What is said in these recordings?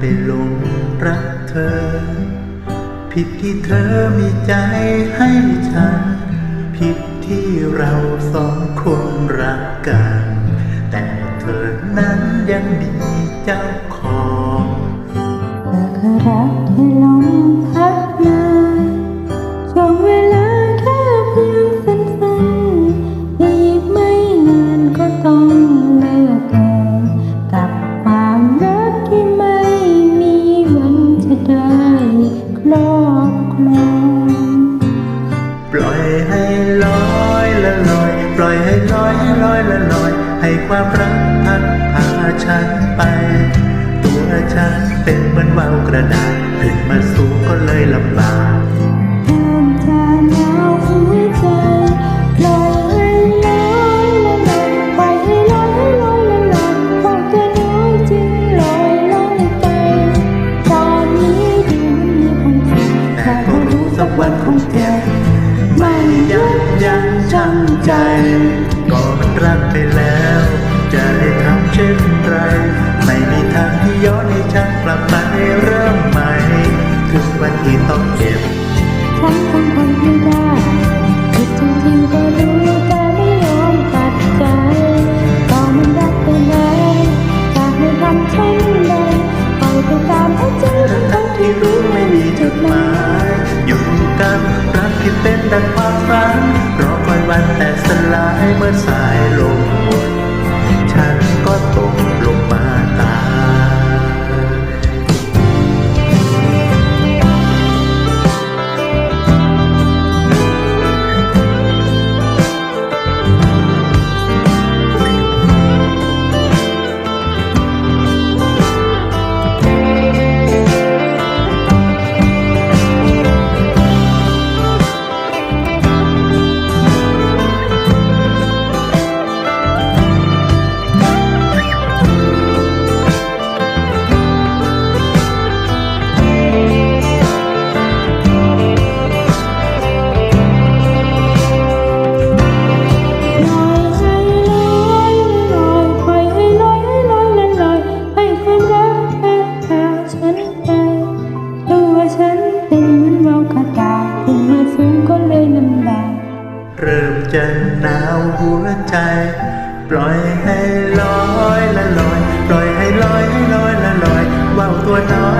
ปหลงรักเธอ ผิดที่เธอมีใจให้ฉัน ผิดที่เราสองคนรักกัน แต่เธอนั้นยังมีเจ้าของ อยให้ลอยให้ลอยละลอย ให้ความรักพัดพาฉันไป ตัวฉันเป็นเหมือนว่าวกระดาษขึ้นมาสูงก็เลยลำบาก ต้องเจ็บฉันคงทนไม่ได้ผิดจริงๆก็รู้แต่ไม่ยอมตัดใจก็มันรักไปแล้วจะให้ทำเช่นใดปล่อยไปตามหัวใจทั้งทั้งที่รู้ไม่มีจุดหมายอยู่กับรักที่เป็นดังความฝันรอคอยวันแต่สลายเมื่อสายลมาวหัวใจ ปล่อยให้ลอยละลอย ปล่อยให้ลอยให้ลอยละลอยว่าวตัวน้อย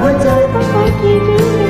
หัวใจต้องไปกี่นิ้